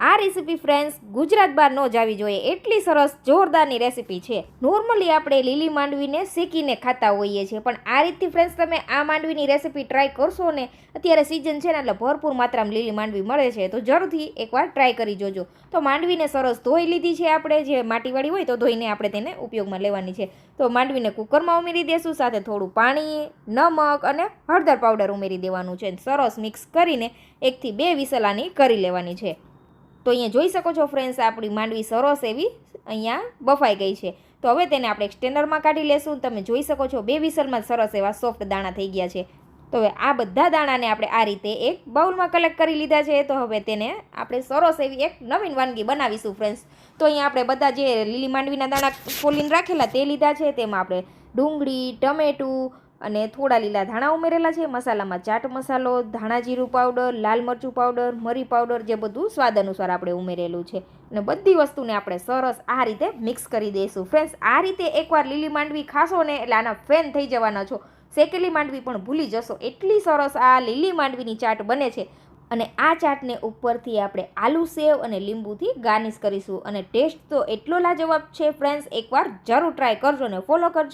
આ recipe friends Gujarat બહાર ન જ આવી જોઈએ. એટલી સરસ, જોરદારની રેસીપી છે. નોર્મલી આપણે લીલી માંડવીને શેકીને ખાતા હોઈએ છીએ, પણ આ રીતથી ફ્રેન્ડ્સ તમે આ માંડવીની રેસીપી ટ્રાય કરશો ને, અત્યારે સિઝન છે ને, એટલે ભરપૂર માત્રામાં લીલી માંડવી મળે છે. તો જરૂરથી એકવાર ટ્રાય કરી જોજો. તો માંડવીને સરસ ધોઈ લીધી છે આપણે, જે માટીવાળી હોય તો ધોઈને આપણે તેને ઉપયોગમાં લેવાની છે. તો માંડવીને કુકરમાં ઉમેરી દેશું, સાથે થોડું પાણી, નમક અને હળદર પાવડર ઉમેરી દેવાનું છે. સરસ મિક્સ કરીને એકથી બે વિસલાની કરી લેવાની છે. તો અહીંયા જોઈ શકો છો ફ્રેન્ડ્સ આપણી માંડવી સરસ એવી અહીંયા બફાઈ ગઈ છે. તો હવે તેને આપણે એક્સટેન્ડરમાં કાઢી લેશું. તમે જોઈ શકો છો બે વિસલમાં સરસ એવા સોફ્ટ દાણા થઈ ગયા છે. તો હવે આ બધા દાણાને આપણે આ રીતે એક બાઉલમાં કલેક્ટ કરી લીધા છે. તો હવે તેને આપણે સરસ એવી એક નવીન વાનગી બનાવીશું ફ્રેન્ડ્સ તો અહીંયા આપણે બધા જે લીલી માંડવીના દાણા ફોલીને રાખેલા તે લીધા છે. તેમાં આપણે ડુંગળી, ટમેટું અને થોડા લીલા ધાણા ઉમેરેલા છે. મસાલામાં ચાટ મસાલો, ધાણા જીરું પાવડર લાલ મરચું પાવડર મરી પાવડર જે બધું સ્વાદ અનુસાર આપણે ઉમેરેલું છે. અને બધી વસ્તુને આપણે સરસ આ રીતે મિક્સ કરી દઈશું. ફ્રેન્ડ્સ આ રીતે એકવાર લીલી માંડવી ખાશો ને એટલે આના ફેન થઈ જવાના છો. શેકેલી માંડવી પણ ભૂલી જશો. એટલી સરસ આ લીલી માંડવીની ચાટ બને છે. અને આ ચાટને ઉપરથી આપણે આલુ સેવ અને લીંબુથી ગાર્નિશ કરીશું. અને ટેસ્ટ તો એટલો લાજવાબ છે ફ્રેન્ડ્સ એકવાર જરૂર ટ્રાય કરજો ને ફોલો કરજો.